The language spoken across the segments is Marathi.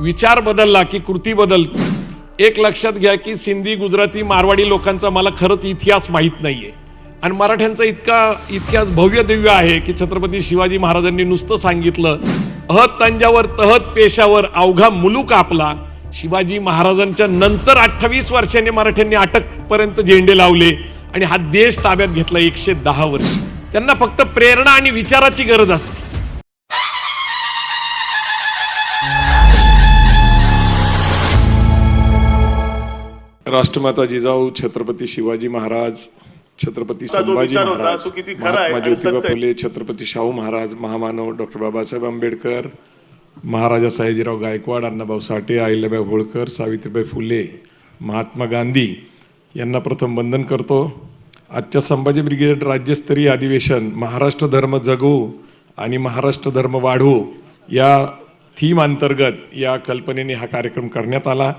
विचार बदलला की कृती बदल. एक लक्षात घ्या की सिंधी गुजराती मारवाडी लोकांचा मला खरंच इतिहास माहीत नाहीये. आणि मराठ्यांचा इतका इतिहास भव्य दिव्य आहे की छत्रपती शिवाजी महाराजांनी नुसतं सांगितलं अहत तंजावर तहत पेशावर अवघा मुलूक आपला. शिवाजी महाराजांच्या नंतर अठ्ठावीस वर्षांनी मराठ्यांनी अटकपर्यंत झेंडे लावले आणि हा देश ताब्यात घेतला एकशे दहा वर्ष. त्यांना फक्त प्रेरणा आणि विचाराची गरज असते. राष्ट्रमाता जिजाऊ छत्रपती शिवाजी महाराज छत्रपती संभाजी महाराज महात्मा ज्योतिबा. फुले छत्रपती शाहू महाराज महामानव डॉक्टर बाबासाहेब आंबेडकर महाराजा सयाजीराव गायकवाड अण्णाभाऊ साठे अहिल्याबाई होळकर सावित्रीबाई फुले महात्मा गांधी यांना प्रथम वंदन करतो आजच्या संभाजी ब्रिगेड राज्यस्तरीय अधिवेशन महाराष्ट्र धर्म जगू आणि महाराष्ट्र धर्म वाढवू या थीम अंतर्गत या कल्पनेने हा कार्यक्रम करण्यात आला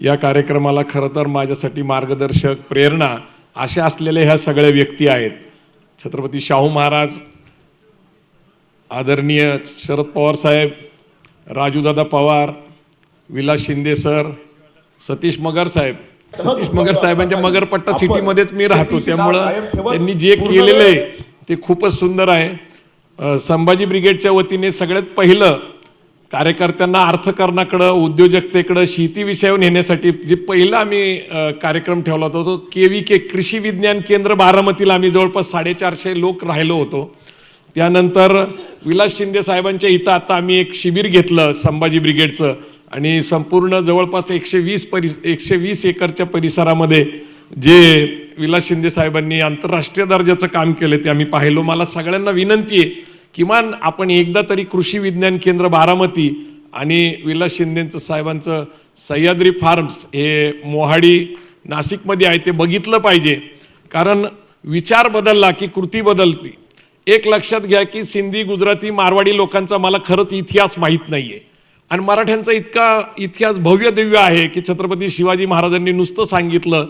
या कार्यक्रमाला खरं तर माझ्यासाठी मार्गदर्शक प्रेरणा अशा असलेल्या ह्या सगळ्या व्यक्ती आहेत. छत्रपती शाहू महाराज आदरणीय शरद पवार साहेब राजूदादा पवार विलास शिंदे सर सतीश मगर साहेब. सतीश मगर साहेबांच्या मगरपट्टा सिटीमध्येच मी राहतो त्यामुळं त्यांनी जे केलेलं आहे ते खूपच सुंदर आहे. संभाजी ब्रिगेडच्या वतीने सगळ्यात पहिलं कार्यकर्त्यांना अर्थकारणाकडं उद्योजकतेकडं शेती विषयावर नेण्यासाठी जे पहिला आम्ही कार्यक्रम ठेवला होता तो के व्ही के कृषी विज्ञान केंद्र बारामतीला आम्ही जवळपास साडेचारशे लोक राहिलो होतो. त्यानंतर विलास शिंदे साहेबांच्या इथं आता आम्ही एक शिबिर घेतलं संभाजी ब्रिगेडचं. आणि संपूर्ण जवळपास एकशे वीस परि एकशे वीस एकरच्या परिसरामध्ये जे विलास शिंदे साहेबांनी आंतरराष्ट्रीय दर्जाचं काम केलं ते आम्ही पाहिलो. मला सगळ्यांना विनंती आहे किमान आपण एकदा तरी कृषी विज्ञान केंद्र बारामती आणि विलास शिंदेचं साहेबांचं सह्याद्री फार्म्स हे मोहाडी नाशिकमध्ये आहे ते बघितलं पाहिजे. कारण विचार बदलला की कृती बदलती. एक लक्षात घ्या की सिंधी गुजराती मारवाडी लोकांचा मला खरंच इतिहास माहीत नाही आहे आणि मराठ्यांचा इतका इतिहास भव्य दिव्य आहे की छत्रपती शिवाजी महाराजांनी नुसतं सांगितलं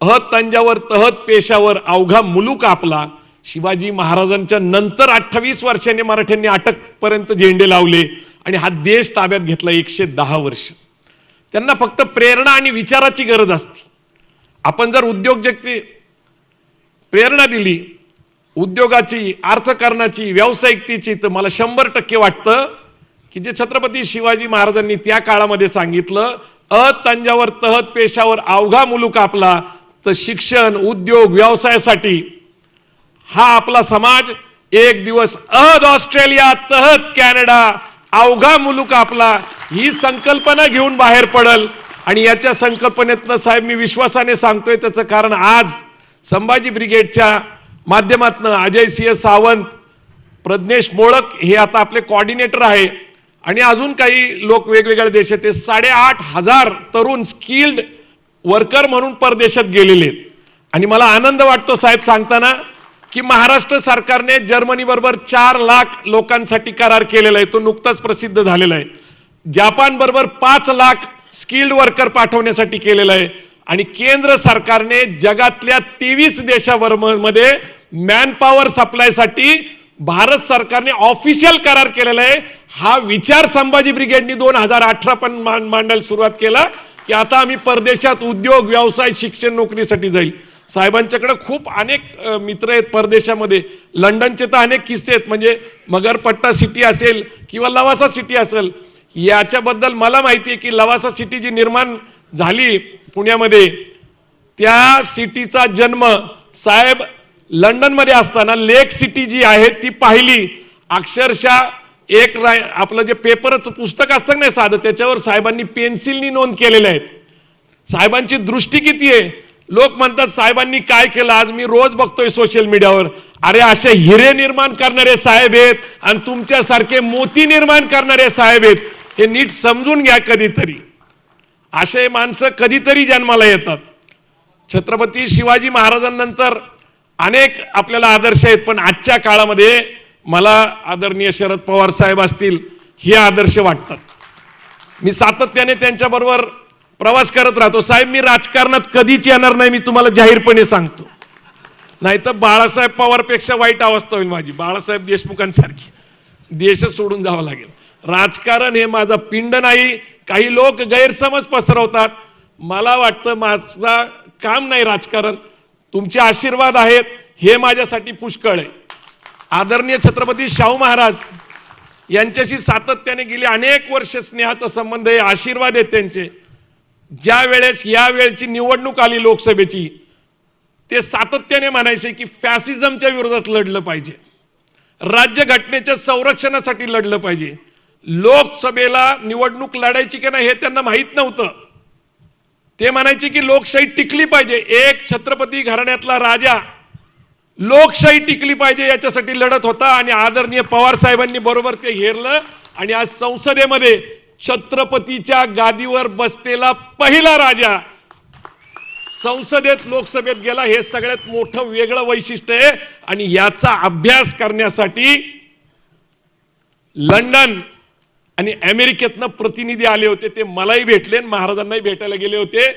अहत तंजावर तहत पेशावर अवघा मुलूक आपला शिवाजी महाराजांच्या नंतर अठ्ठावीस वर्षांनी मराठ्यांनी अटकपर्यंत झेंडे लावले आणि हा देश ताब्यात घेतला एकशे दहा वर्ष. त्यांना फक्त प्रेरणा आणि विचाराची गरज असते. आपण जर उद्योजकते प्रेरणा दिली उद्योगाची अर्थकारणाची व्यावसायिकतेची तर मला शंभर टक्के वाटतं की जे छत्रपती शिवाजी महाराजांनी त्या काळामध्ये सांगितलं अ तंजावर तहत पेशावर अवघा मुलूक आपला तर शिक्षण उद्योग व्यवसायासाठी हा आपला समाज एक दिवस अहद ऑस्ट्रेलिया तहत कॅनडा अवघा मुलूक आपला ही संकल्पना घेऊन बाहेर पडल. आणि याच्या संकल्पनेतनं साहेब मी विश्वासाने सांगतोय त्याचं कारण आज संभाजी ब्रिगेडच्या माध्यमातनं अजय सिंह सावंत प्रज्ञेश मोळक हे आता आपले कॉर्डिनेटर आहे. आणि अजून काही लोक वेगवेगळ्या देशात साडेआठ हजार तरुण स्किल्ड वर्कर म्हणून परदेशात गेलेले आहेत. आणि मला आनंद वाटतो साहेब सांगताना की महाराष्ट्र सरकारने जर्मनी बरोबर चार लाख लोकांसाठी करार केलेला आहे. तो नुकताच प्रसिद्ध झालेला आहे. जपान बरोबर पाच लाख स्किल्ड वर्कर पाठवण्यासाठी केलेला आहे. आणि केंद्र सरकारने जगातल्या तेवीस देशावर मध्ये मॅनपॉवर सप्लायसाठी भारत सरकारने ऑफिशियल करार केलेला आहे. हा विचार संभाजी ब्रिगेडनी दोन हजार अठरा पण मान- मांडायला सुरुवात केला की आता आम्ही परदेशात उद्योग व्यवसाय शिक्षण नोकरीसाठी जाईल. साहेबांच्याकडे खूप अनेक मित्र आहेत परदेशामध्ये. लंडनचे तर अनेक किस्से आहेत. म्हणजे मगरपट्टा सिटी असेल किंवा लवासा सिटी असेल याच्याबद्दल मला माहिती आहे की लवासा सिटी जी निर्माण झाली पुण्यामध्ये त्या सिटीचा जन्म साहेब लंडनमध्ये असताना लेक सिटी जी आहे ती पाहिली. अक्षरशः एक राय आपलं जे पेपरचं पुस्तक असतं नाही साधं त्याच्यावर साहेबांनी पेन्सिलनी नोंद केलेल्या आहेत. साहेबांची दृष्टी किती आहे? लोक म्हणतात साहेबांनी काय केलं? आज मी रोज बघतोय सोशल मीडियावर अरे असे हिरे निर्माण करणारे साहेब आहेत आणि तुमच्यासारखे मोती निर्माण करणारे साहेब आहेत. हे नीट समजून घ्या कधीतरी. असे माणसं कधीतरी जन्माला येतात. छत्रपती शिवाजी महाराजांनंतर अनेक आपल्याला आदर्श आहेत पण आजच्या काळामध्ये मला आदरणीय शरद पवार साहेब असतील हे आदर्श वाटतात. मी सातत्याने त्यांच्याबरोबर प्रवास करत राहतो. साहेब मी राजकारणात कधीच येणार नाही मी तुम्हाला जाहीरपणे सांगतो. नाही तर बाळासाहेब पवारपेक्षा वाईट अवस्था होईल माझी बाळासाहेब देशमुखांसारखी. देशच सोडून जावं लागेल. राजकारण हे माझा पिंड नाही काही लोक गैरसमज पसरवतात. मला वाटतं माझा काम नाही राजकारण. तुमचे आशीर्वाद आहेत हे माझ्यासाठी पुष्कळ आहे. आदरणीय छत्रपती शाहू महाराज यांच्याशी सातत्याने गेली अनेक वर्ष स्नेहाचा संबंध आहे आशीर्वाद आहेत त्यांचे. ज्या वेळेस या वेळची निवडणूक आली लोकसभेची ते सातत्याने म्हणायचे की फॅसिझमच्या विरोधात लढलं पाहिजे. राज्यघटनेच्या संरक्षणासाठी लढलं पाहिजे. लोकसभेला निवडणूक लढायची की नाही हे त्यांना माहीत नव्हतं. ते म्हणायचे की लोकशाही टिकली पाहिजे. एक छत्रपती घराण्यातला राजा लोकशाही टिकली पाहिजे याच्यासाठी लढत होता आणि आदरणीय पवार साहेबांनी बरोबर ते हेरलं आणि आज संसदेमध्ये छत्रपतीच्या गादीवर बसलेला पहिला राजा. संसदेत लोकसभेत गेला हे सगळ्यात मोठं वेगळं वैशिष्ट्य आहे. आणि याचा अभ्यास करण्यासाठी लंडन आणि अमेरिकेतनं प्रतिनिधी आले होते ते मलाही भेटले महाराजांनाही भेटायला गेले होते.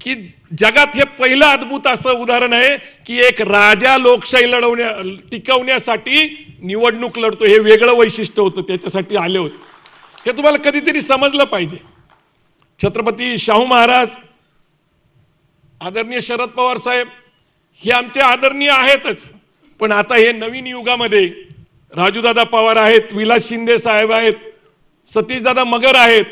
की जगात हे पहिलं अद्भुत असं उदाहरण आहे की एक राजा लोकशाही लढवण्या टिकवण्यासाठी निवडणूक लढतो हे वेगळं वैशिष्ट्य होतं त्याच्यासाठी आले होते. हे तुम्हाला कधीतरी समजलं पाहिजे. छत्रपती शाहू महाराज आदरणीय शरद पवार साहेब हे आमचे आदरणीय आहेतच. पण आता हे नवीन युगामध्ये राजूदादा पवार आहेत विलास शिंदे साहेब आहेत सतीशदादा मगर आहेत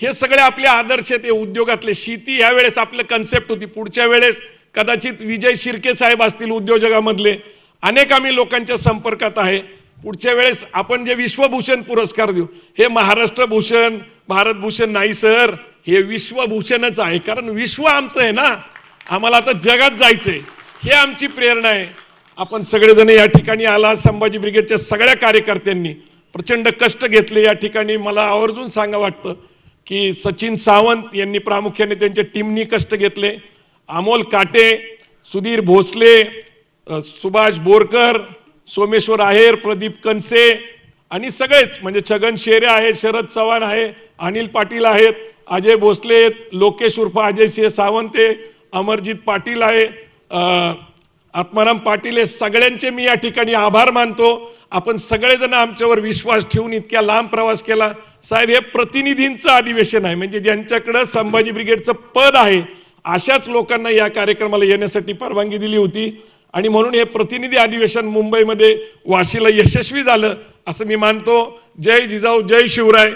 हे सगळे आपले आदर्श आहेत हे उद्योगातले शेती ह्या वेळेस आपलं कन्सेप्ट होती. पुढच्या वेळेस कदाचित विजय शिर्के साहेब असतील उद्योजकामधले. अनेक आम्ही लोकांच्या संपर्कात आहे. पुढच्या वेळेस आपण जे विश्वभूषण पुरस्कार देऊ हे महाराष्ट्र भूषण भारत भूषण नाही सर. हे विश्वभूषणच आहे. कारण विश्व आमचं आहे ना. आम्हाला आता जगात जायचंय. हे आमची प्रेरणा आहे. आपण सगळेजण या ठिकाणी आला संभाजी ब्रिगेडच्या सगळ्या कार्यकर्त्यांनी प्रचंड कष्ट घेतले. या ठिकाणी मला आवर्जून सांगा वाटतं की सचिन सावंत यांनी प्रामुख्याने त्यांच्या टीमनी कष्ट घेतले. अमोल काटे सुधीर भोसले सुभाष बोरकर सोमेश्वर आहेर प्रदीप कनसे आणि सगळेच म्हणजे छगन शेरे आहे शरद चव्हाण आहे अनिल पाटील आहेत अजय भोसले आहेत, लोकेश उर्फ अजय सिंह सावंत आहे अमरजित पाटील आहे आत्माराम पाटील हे सगळ्यांचे मी या ठिकाणी आभार मानतो. आपण सगळेजण आमच्यावर विश्वास ठेवून इतक्या लांब प्रवास केला. साहेब हे प्रतिनिधींचं अधिवेशन आहे म्हणजे ज्यांच्याकडं संभाजी ब्रिगेडचं पद आहे अशाच लोकांना या कार्यक्रमाला येण्यासाठी परवानगी दिली होती. आणि म्हणून हे प्रतिनिधी अधिवेशन मुंबईमध्ये वाशीला यशस्वी झालं असं मी मानतो. जय जिजाऊ जय शिवराय.